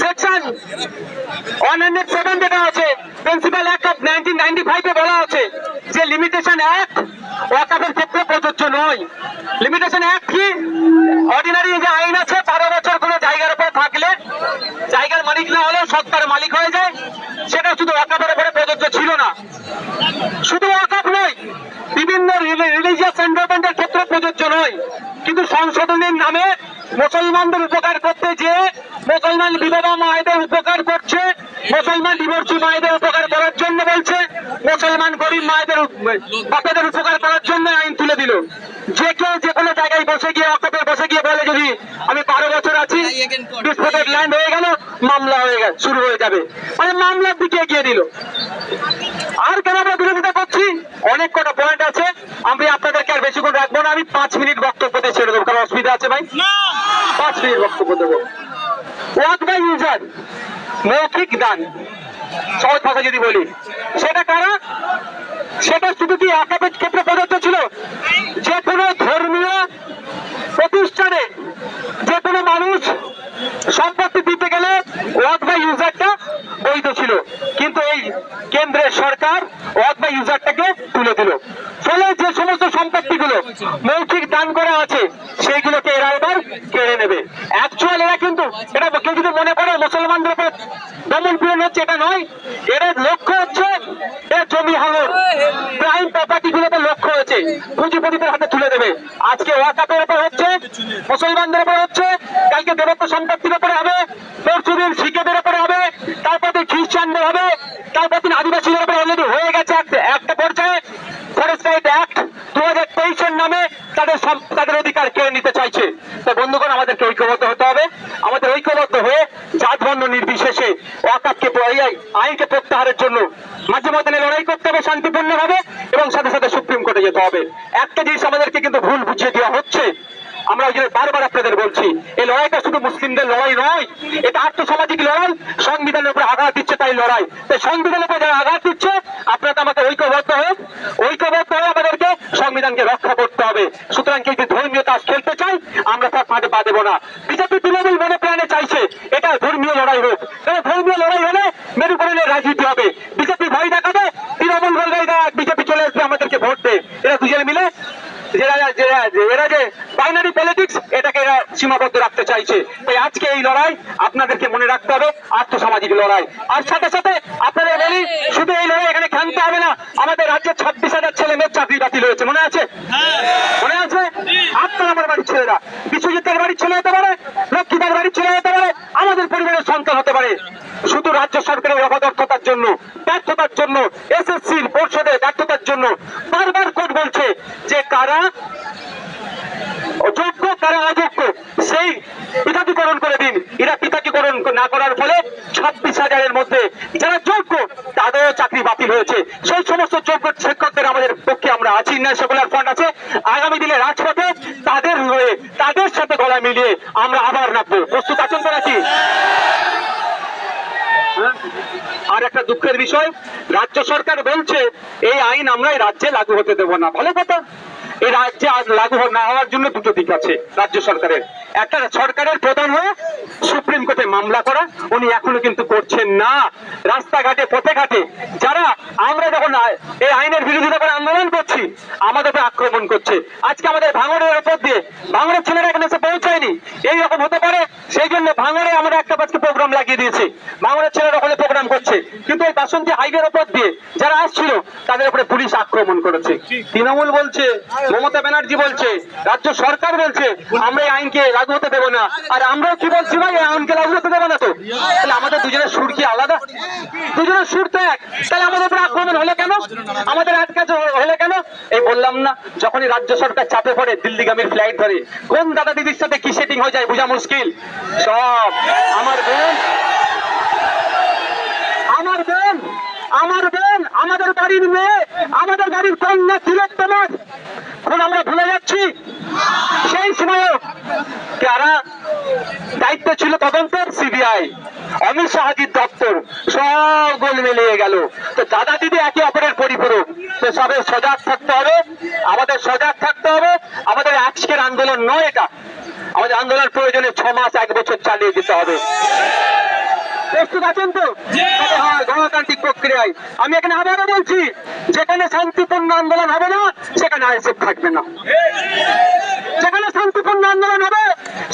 Section one hundred seven যেটা আছে principal act of nineteen ninety ফাইভে বলা আছে যে লিমিটেশন অ্যাক্ট ওয়াকাফের ক্ষেত্রে প্রযোজ্য নয়। লিমিটেশন অ্যাক্ট কি? অর্ডিনারি যে আইন আছে, বারো বছর কোনো জায়গার উপর থাকলে, জায়গার মালিক না হলেও সত্তার মালিক হয়ে যায়, সেটা শুধু ওয়াকাফের উপরে প্রযোজ্য ছিল না। শুধু ওয়াকাফ নয়, বিভিন্ন রিলিজিয়াস এনভারনমেন্টের প্রযোজ্য নয়। কিন্তু সংশোধনের নামে মুসলমানদের উপকার করতে যে মুসলমান বিধবা মায়েদের উপকার করছে, মুসলমান ডিভোর্সি মায়েদের উপকার করার জন্য বলছে, মুসলমান গরিব মায়েদের বাপেদের উপকার করার জন্য আইন তুলে দিল। যে কেউ যে কোনো জায়গায় বসে গিয়ে অকাপে বসে গিয়ে বলে, যদি আমি বারো বছর আছি ডিসপুটেড ল্যান্ড হয়ে গেল, মামলা হয়ে গেল, শুরু হয়ে যাবে। মানে মামলার দিকে এগিয়ে দিল। আর কেন আমরা বিরোধিতা করছি? অনেক কটা পয়েন্ট আছে। আমি আপনাদেরকে আর বেশিক্ষণ রাখব না আমি পাঁচ মিনিট বক্তব্য দিয়ে ছেড়ে দেবো কারণ অসুবিধা আছে ভাই। পাঁচ মিনিট বক্তব্য দেবো। ওয়াক বাই ইউজার মৌখিক দান। সহজ ভাষা যদি বলি। সেটা কারা? সেটা শুধু কি একাপের ক্ষেত্রে প্রযোজ্য ছিল? যে কোনো ধর্মীয় প্রতিষ্ঠানে যে কোনো মানুষ সম্পত্তি দিতে গেলে ওয়াক বাই ইউজারটা বৈধ ছিল। কিন্তু এই কেন্দ্রের সরকার ওয়াক বাই ইউজারটাকে তুলে দিল ফলে যে সমস্ত সম্পত্তিগুলো মৌখিক দান করা আছে। সেইগুলোকে এরা এবার কেড়ে নেবে। অ্যাকচুয়াল এরা কিন্তু, এটা কেউ যদি মনে করে মুসলমানদের উপর দমন পীড়ন হচ্ছে, এটা নয়। এর লক্ষ্য হচ্ছে, এর জমি হাঙর। প্রাইম প্রপার্টি গুলোতে লক্ষ্য হয়েছে পুঁজিপতিদের হাতে তুলে দেবে। আজকে ওয়াকাপের উপর হচ্ছে, মুসলমানদের উপর হচ্ছে, কালকে দেবত্ব সম্পত্তির উপরে হবে পরশু দিন শিখেদের উপরে হবে, তারপর খ্রিস্টানদের হবে, তারপর আদিবাসীদের উপরে অলরেডি হয়ে গেছে একটা- একটা পর্যায়ে ফরেস্ট রাইট অ্যাক্ট দু হাজার তেইশের নামে তাদের সম- তাদের অধিকার কেড়ে নিতে চাইছে তো বন্ধুগণ আমাদেরকে ঐক্যবদ্ধ হতে হবে আমাদের ঐক্যবদ্ধ হয়ে জাত বর্ণ নির্বিশেষে এই আইনকে প্রত্যাহারের জন্য মাঝে মধ্যে লড়াই করতে হবে শান্তিপূর্ণ ভাবে এবং সাথে সাথে সুপ্রিম কোর্টে যেতে হবে। একটা জিনিস আমাদেরকে কিন্তু ভুল বুঝিয়ে দেওয়া হচ্ছে। আমরা ওই জন্য বারবার আপনাদের বলছি, এই লড়াইটা শুধু মুসলিমদের লড়াই নয়, এটা আর্থসামাজিক লড়াই, সংবিধানের উপরে আঘাত দিচ্ছে তাই লড়াই। তাই সংবিধানের উপরে যারা আঘাত দিচ্ছে, আপনারা তো আমাকে ঐক্যবদ্ধ হয়ে ঐক্যবদ্ধ হয়ে আমাদেরকে সংবিধানকে রক্ষা করতে হবে। সুতরাং কেউ যদি ধর্মীয় তাস খেলতে চাই আমরা তার ফাঁদে পা দেবো না। বিজেপি তৃণমূল মনে প্রাণে চাইছে এটা ধর্মীয় লড়াই হোক কারণ ধর্মীয় লড়াই হলে মেরুকরণের রাজনীতি হবে বিজেপি ভয় দেখাবে তৃণমূল বলবে এরা বিজেপি চলে আসবে আমাদেরকে ভোট দে এরা দুজনে মিলে যারা যারা- এরা যে বাইনারি পলিটিক্স এটাকে এরা সীমাবদ্ধ রাখতে চাইছে তাই আজকে এই লড়াই আপনাদেরকে মনে রাখতে হবে আর্থসামাজিক লড়াই আর সাথে সাথে আপনারা বলি শুধু এই লড়াই এখানে খেলতে হবে না। আমাদের রাজ্যের ছাব্বিশ হাজার ছেলে মেয়ের চাকরি বাতিল হয়েছে, মনে আছে মনে আছে আপনার আমার বাড়ির ছেলেরা বিশ্বজিতের বাড়ির ছেলে হতে পারে লক্ষ্মীদার বাড়ির ছেলে হতে পারে আমাদের পরিবারের সন্তান হতে পারে শুধু রাজ্য সরকারের অপদর্থতার জন্য ব্যর্থতার জন্য এসএসসির পরিষদের ব্যর্থতার জন্য বারবার কোর্ট বলছে যে কারা যোগ্য কারা অযোগ্য সেই পৃথকীকরণ করে দিন এরা পৃথকীকরণ না করার ফলে ছাব্বিশ হাজারের মধ্যে যারা যোগ্য, তাদেরও চাকরি বাতিল হয়েছে। সেই সমস্ত যোগ্য শিক্ষকদের আমাদের পক্ষে আমরা আছি। না সেকুলার ফান্ড আছে। আগামী দিনে রাজপথে তাদের হয়ে, তাদের সাথে গলা মিলিয়ে আমরা আবার রাখব প্রস্তুত আছেন নাকি হ্যাঁ? আর একটা দুঃখের বিষয়, রাজ্য সরকার বলছে, এই আইন আমরা এই রাজ্যে লাগু হতে দেব না। ভালো কথা, এই রাজ্যে আজ লাগু না হওয়ার জন্য দুটো দিক আছে রাজ্য সরকারের। একটা সরকারের প্রধান হয়ে সুপ্রিম কোর্টে মামলা করা, উনি এখনও কিন্তু করছেন না। রাস্তাঘাটে পথে ঘাটে যারা আমরা যখন এই আইনের বিরোধিতা করে আন্দোলন করছি, আমাদের আক্রমণ করছে। আজকে আমাদের ভাঙড়ের উপর দিয়ে ভাঙড়ের ছেলেরা এখানে এসে পৌঁছায়নি। এই রকম হতে পারে, সেই জন্য ভাঙড়ে আমরা একটা আজকে প্রোগ্রাম লাগিয়ে দিয়েছি। ভাঙড়ের ছেলেরা ওখানে প্রোগ্রাম করছে। কিন্তু এই বাসন্তী হাইওয়ের উপর দিয়ে যারা আসছিল, তাদের উপরে পুলিশ আক্রমণ করেছে। তৃণমূল বলছে, মমতা ব্যানার্জি বলছে, রাজ্য সরকার বলছে, আমরা এই আইনকে লাগু হতে দেবো না। আর আমরাও কি বলছি ভাই, এই আইনকে লাগু হতে দেবো না তো? তাহলে আমাদের দুজনের সুর কি আলাদা? দুজনের সুর তো এক। তাহলে আমাদের উপরে আক্রমণ হলো কেন? আমাদের আটকাছে হলো কেন? এই বললাম না, যখনই রাজ্য সরকার চাপে পড়ে, দিল্লিগামীর ফ্লাইট ধরে, কোন দাদা দিদির সাথে কি সেটিং হয়ে যায়, বোঝা মুশকিল। সব আমার বোন আমার বোন আমার বোন, আমাদের বাড়ির মেয়ে, আমাদের বাড়ির কন্যা তিলোত্তমার এখন আমরা ভুলে যাচ্ছি। সেই সময়ও কারা দায়িত্ব ছিল তদন্তের সিবিআই, অমিত শাহাজির দপ্তর, সব গোল মিলিয়ে গেল। তো দাদা দিদি একে অপরের পরিপূরক। তো সবে সজাগ থাকতে হবে। আমাদের সজাগ থাকতে হবে। আমাদের আজকের আন্দোলন নয় এটা। আমাদের আন্দোলন প্রয়োজনে ছ মাস, এক বছর চালিয়ে যেতে হবে। প্রস্তুত আছেন তো। গণতান্ত্রিক প্রক্রিয়ায়। আমি এখানে আবারও বলছি যেখানে শান্তিপূর্ণ আন্দোলন হবে না সেখানে আইএসএফ থাকবে না। যেখানে শান্তিপূর্ণ আন্দোলন হবে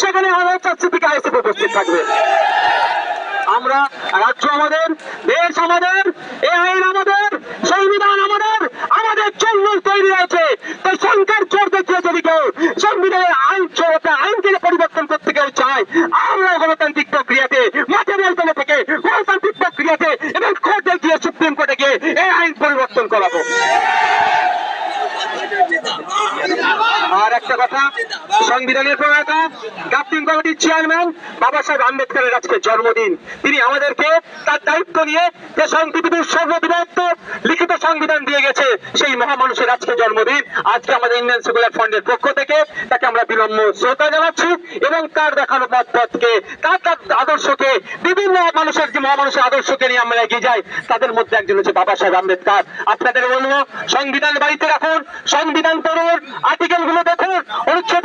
সেখানে আইএসএফ আইএসএফ উপস্থিত থাকবে। আমরা রাজ্য আমাদের দেশ আমাদের এ আইন আমাদের সংবিধান আমাদের আমাদের জন্য তৈরি হয়েছে। তাই সংখ্যার চোর দেখিয়ে যদি কেউ সংবিধানের আইন চোরতে আইনকে পরিবর্তন করতে কেউ চায় আমরা গণতান্ত্রিক প্রক্রিয়াতে মাঠে ময়দানে থেকে গণতান্ত্রিক প্রক্রিয়াতে এবং কোর্টে গিয়ে সুপ্রিম কোর্টে গিয়ে এই আইন পরিবর্তন করাবো। আর একটা কথা, সংবিধানের প্রণেতা ড্রাফটিং কমিটির চেয়ারম্যান বাবা সাহেব আম্বেদকরের আজকে জন্মদিন। তিনি আমাদেরকে তার দায়িত্ব নিয়ে যে সংবিধানের সর্ববৃহত্ত লিখিত সংবিধান দিয়ে গেছে, সেই মহামানুষের আজকে জন্মদিন। আজকে আমাদের ইন্ডিয়ান সেকুলার ফান্ডের পক্ষ থেকে তাকে আমরা বিনম্র শ্রদ্ধা জানাচ্ছি এবং তার দেখানো পথ পথকে তার তার আদর্শকে, বিভিন্ন মানুষের যে মহামানুষের আদর্শকে নিয়ে আমরা এগিয়ে যাই, তাদের মধ্যে একজন হচ্ছে বাবা সাহেব আম্বেদকর। আপনাদের বলব, সংবিধান বাড়িতে রাখুন সংবিধান পড়ুন আর্টিকেলগুলো দেখুন অনুচ্ছেদ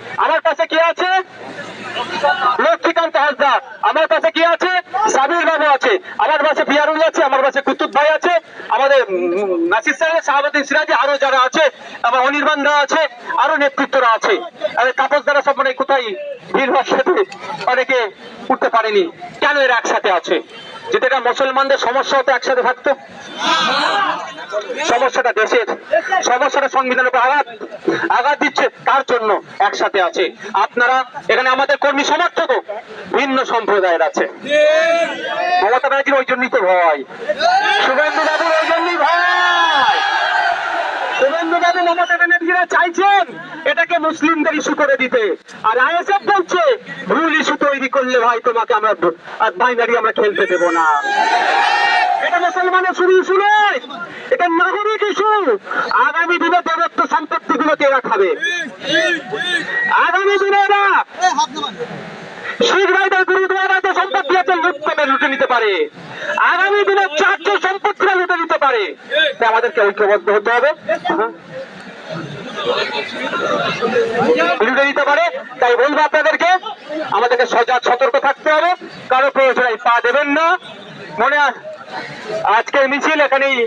আমার পাশে কি আছে? লক্ষ্মীকান্ত হাসদা। আমার পাশে কি আছে? সাবির বাবু আছে। আমার পাশে পিয়ারুল আছে, আমার পাশে কুতুব ভাই আছে, আমাদের নাসির সাহেব শাহাবুদ্দিন সিরাজি, আরও যারা আছে আমার অনির্বাণ দা আছে, আরও নেতৃত্বরা আছে। তাপস দ্বারা সব মানে কোথায় ভিড় সাথে অনেকে উঠতে পারেনি। কেন এরা একসাথে আছে? যদি এটা মুসলমানদের সমস্যা হতো একসাথে থাকতো? সমস্যাটা দেশের সমস্যাটা সংবিধানের উপর আঘাত আঘাত দিচ্ছে তার জন্য একসাথে আছে। আপনারা এখানে আমাদের কর্মী সমর্থক ভিন্ন সম্প্রদায়ের আছে। মমতা ব্যানার্জির ওই জন্যই তো ভয়। শুভেন্দু বাবুর ওই জন্যই ভয়। মমতা ব্যানার্জিরা চাইছেন এটাকে মুসলিমদের ইস্যু করে দিতে। আর আইএসএফ বলছে ভুল ইস্যু তৈরি করলে ভাই তোমাকে আমরা বাইনারি আমরা খেলতে দেবো না। এটা মুসলমানের শুধু ইস্যু নয় এটা নাগরিক ইস্যু। আগামী দিনে দেবত্ব সম্পত্তি গুলোকে এরা খাবে আগামী দিনে এরা শিখ ভাইদের গুরুদ্বারা যে সম্পত্তি আছে লুট করে লুটে নিতে পারে। আগামী দিনে চারশো সম্পত্তিরা লুটে নিতে পারে। তাই আমাদেরকে ঐক্যবদ্ধ হতে হবে। লুটে নিতে পারে। তাই বলব আপনাদেরকে আমাদেরকে সজাগ সতর্ক থাকতে হবে। কারও প্রয়োজনে পা দেবেন না। মনে আজকের মিছিল এখানেই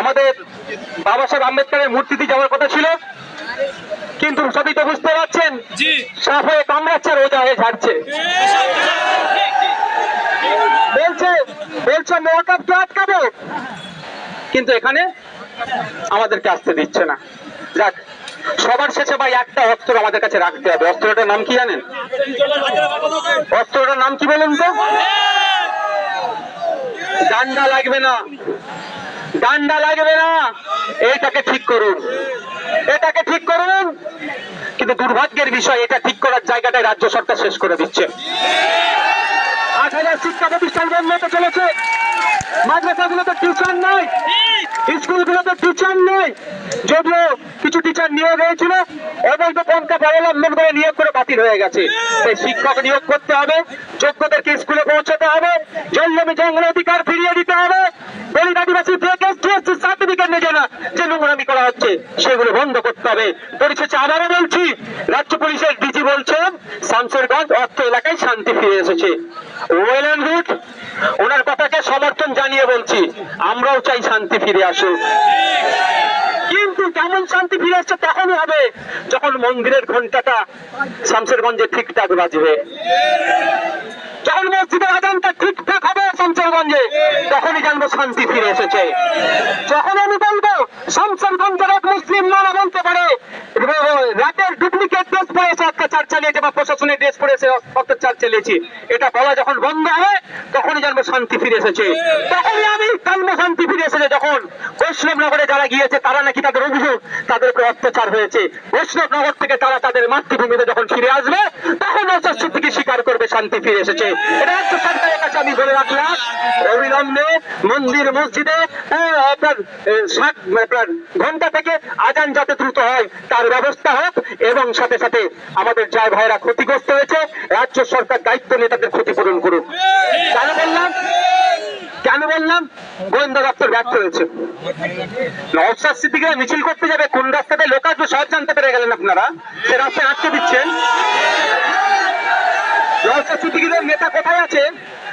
আমাদের বাবা সাহেব আম্বেদকরের মূর্তিতে যাওয়ার কথা ছিল। কিন্তু সবই তো বুঝতে পারছেন সাপ হয়ে কামড়াচ্ছে আর ওজা হয়ে ঝাড়ছে। বলছে বলছে মহাকাবকে আটকাবো? কিন্তু এখানে আমাদেরকে আসতে দিচ্ছে না। যাক, সবার শেষে ভাই একটা অস্ত্র আমাদের কাছে রাখতে হবে। অস্ত্রটার নাম কি জানেন? অস্ত্রটার নাম কি বলুন তো? ডান্ডা লাগবে না। ডান্ডা লাগবে না। এইটাকে ঠিক করুন। এটাকে ঠিক করুন। কিন্তু দুর্ভাগ্যের বিষয়, এটা ঠিক করার জায়গাটায় রাজ্য সরকার শেষ করে দিচ্ছে। আট হাজার শিক্ষা প্রতিষ্ঠান বন্ধ হতে চলেছে মাদ্রাসাগুলোতে টিউশন নাই, স্কুলগুলোতে যদিও কিছু টিচার নিয়োগ হয়েছিল এবং তো অবলম্বন করে নিয়োগ করে বাতিল হয়ে গেছে। শিক্ষক নিয়োগ করতে হবে, যোগ্যদেরকে স্কুলে পৌঁছাতে হবে জঙ্গলে অধিকার ফিরিয়ে দিতে হবে। দলিত আদিবাসী সার্টিফিকেট নেই না যে নোংরামি করা হচ্ছে, সেগুলো বন্ধ করতে হবে। পরিশেষে আবারও বলছি, রাজ্য পুলিশের ডিজি বলছেন, শামসেরগঞ্জ অর্থ এলাকায় শান্তি ফিরে এসেছে। Well good. ওনার কথাকে সমর্থন জানিয়ে বলছি, আমরাও চাই শান্তি ফিরে আসুক। কিন্তু কেমন শান্তি ফিরে আসছে তখনই হবে যখন মন্দিরের ঘন্টাটা শামসেরগঞ্জে ঠিকঠাক বাজবে। যখন আজানটা ঠিকঠাক হবে তখনই জানব শান্তি ফিরে এসেছে। যখন আমি বলব এক মুসলিম বলতে পারে রাতের ডুপ্লিকেট ড্রেস চালিয়েছে বা প্রশাসনের ড্রেস অত্যাচার এটা বলা যখন বন্ধ হবে, তখনই জানব শান্তি ফিরে এসেছে। তখনই আমি জানব শান্তি ফিরে এসেছে যখন বৈষ্ণবনগরে যারা গিয়েছে, তারা নাকি তাদের অভিযোগ, তাদের উপরে অত্যাচার হয়েছে। বৈষ্ণবনগর থেকে তারা তাদের মাতৃভূমিতে যখন ফিরে আসবে, তখন অস্বস্তি থেকে স্বীকার করবে, শান্তি ফিরে এসেছে। রাজ্য সরকারের কাছে রাখলাম। অবিলম্বে মন্দির, মসজিদে আপনার সাত আপনার ঘণ্টা থেকে আজান যাতে দ্রুত হয়, তার ব্যবস্থা হোক এবং সাথে সাথে আমাদের যায় ভাইরা ক্ষতিগ্রস্ত হয়েছে, রাজ্য সরকার দায়িত্ব নিয়ে তাদের ক্ষতিপূরণ করুন। কেন বললাম? কেন বললাম? গোয়েন্দা দপ্তর ব্যর্থ হয়েছে। নওশাদ সিদ্দিকীরা মিছিল করতে যাবে, কোন রাস্তাতে? লোক আসবে সব জানতে পেরে গেলেন আপনারা। সে রাস্তায় আটকে দিচ্ছেন। সিদ্দিকীদের নেতা কোথায় আছে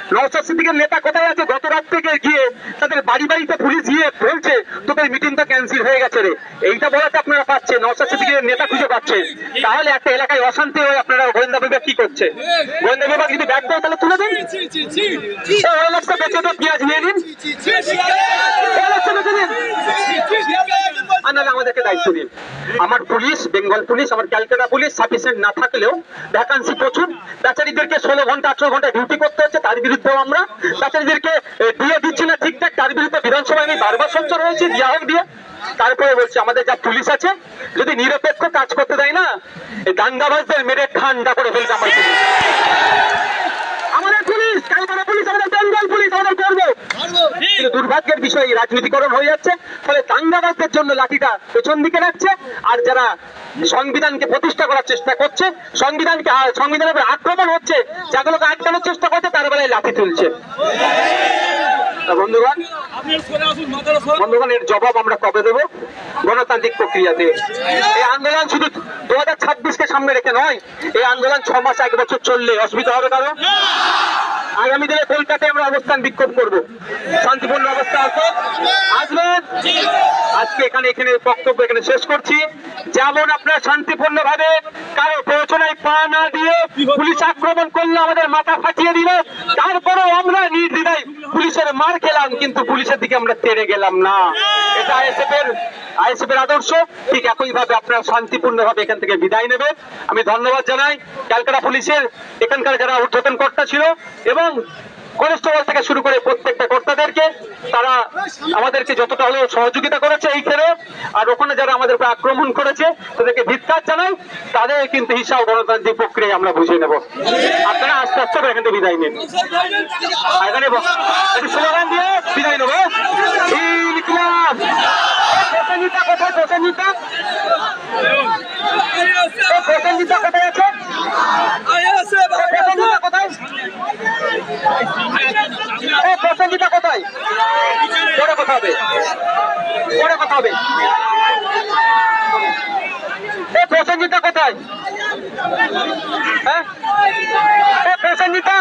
নওশাদ সিদ্দিকের নেতা কোথায় আছে গত রাত থেকে গিয়ে তাদের বাড়ি বাড়িতে পুলিশ গিয়ে বলছে তোদের মিটিংটা ক্যান্সেল হয়ে গেছে রে এইটা বলাতে আপনারা পাচ্ছেন নওশাদ সিদ্দিকের নেতা খুঁজে পাচ্ছে তাহলে একটা এলাকায় অশান্তি হয়ে আপনারা গোয়েন্দা বিভাগ কি করছে গোয়েন্দা বিভাগ যদি ব্যর্থ হয় তাহলে তুলে দিন বেঁচে তো পেঁয়াজ নিয়ে নিন বেঁচে আমাদেরকে দায়িত্ব দিন আমার পুলিশ বেঙ্গল পুলিশ আমার ক্যালকাটা পুলিশ সাফিসিয়েন্ট না থাকলেও ভ্যাকান্সি প্রচুর বেচারিদেরকে ষোলো ঘণ্টা আঠারো ঘণ্টা ডিউটি করতে হচ্ছে তার বিরুদ্ধেও আমরা তাছাড়াদেরকে দিয়ে দিচ্ছি না ঠিকঠাক। তার বিরুদ্ধে বিধানসভায় আমি বারবার সঞ্চয় হয়েছি দিয়া হোক, দিয়ে। তারপরে বলছি, আমাদের যা পুলিশ আছে, যদি নিরপেক্ষ কাজ করতে দেয় না দাঙ্গাবাজদের মেরে ঠান্ডা করে ফেলছে আমার পুলিশ আমাদের পুলিশ ক্যালকাটা পুলিশ আমাদের বেঙ্গল পুলিশ আমাদের গর্ব কিন্তু দুর্ভাগ্যের বিষয় রাজনীতিকরণ হয়ে যাচ্ছে, ফলে দাঙ্গাবাজদের জন্য লাঠিটা পেছন দিকে রাখছে, আর যারা সংবিধানকে প্রতিষ্ঠা করার চেষ্টা করছে, সংবিধানকে সংবিধানের আক্রমণ হচ্ছে, যাগুলোকে আটকানোর চেষ্টা করছে, তার বেলায় লাঠি তুলছে। বন্ধুগণ বন্ধুগণ, এর জবাব আমরা কবে দেবো? গণতান্ত্রিক প্রক্রিয়াতে। এই আন্দোলন শুধু দু হাজার ছাব্বিশকে সামনে রেখে নয়, এই আন্দোলন ছ মাস, এক বছর চললে অসুবিধা হবে কারও? আগামী দিনে কলকাতায় আমরা অবস্থান বিক্ষোভ করব। শান্তিপূর্ণ অবস্থা আছে। আসবেন। আজকে এখানে এখানে বক্তব্য এখানে শেষ করছি। যেমন আপনারা শান্তিপূর্ণ ভাবে কারও পা না দিয়ে পুলিশ আক্রমণ আমাদের মাথা ফাটিয়ে দিল। তারপরেও আমরা পুলিশের মার খেলাম, কিন্তু পুলিশের দিকে আমরা তেড়ে গেলাম না। এটা এর আদর্শ। ঠিক একই ভাবে আপনারা শান্তিপূর্ণ ভাবে এখান থেকে বিদায় নেবেন। আমি ধন্যবাদ জানাই ক্যালকাটা পুলিশের। এখানকার যারা ঊর্ধ্বতন কর্তা ছিল এবং কনস্টেবল থেকে শুরু করে প্রত্যেকটা কর্তাদেরকে তারা আমাদেরকে যতটা হলেও সহযোগিতা করেছে এই খেলে। আর ওখানে যারা আমাদের আক্রমণ করেছে, তাদেরকে ধিক্কার জানাই, তাদের কিন্তু হিসাব গণতান্ত্রিক প্রক্রিয়া আমরা বুঝে নেব। আপনারা আস্তে আস্তে এখান থেকে বিদায় নিন। এখানে দিয়ে বিদায় নেব প্রসেনজিতা ও প্রসেনজিতা কোথায় আছে ও প্রসেনজিতা কোথায় ও প্রসেনজিতা কোথায় পরে কথা হবে। পরে কথা হবে। এ প্রসেনজিতা কোথায়? হ্যাঁ? প্রসেনজিতা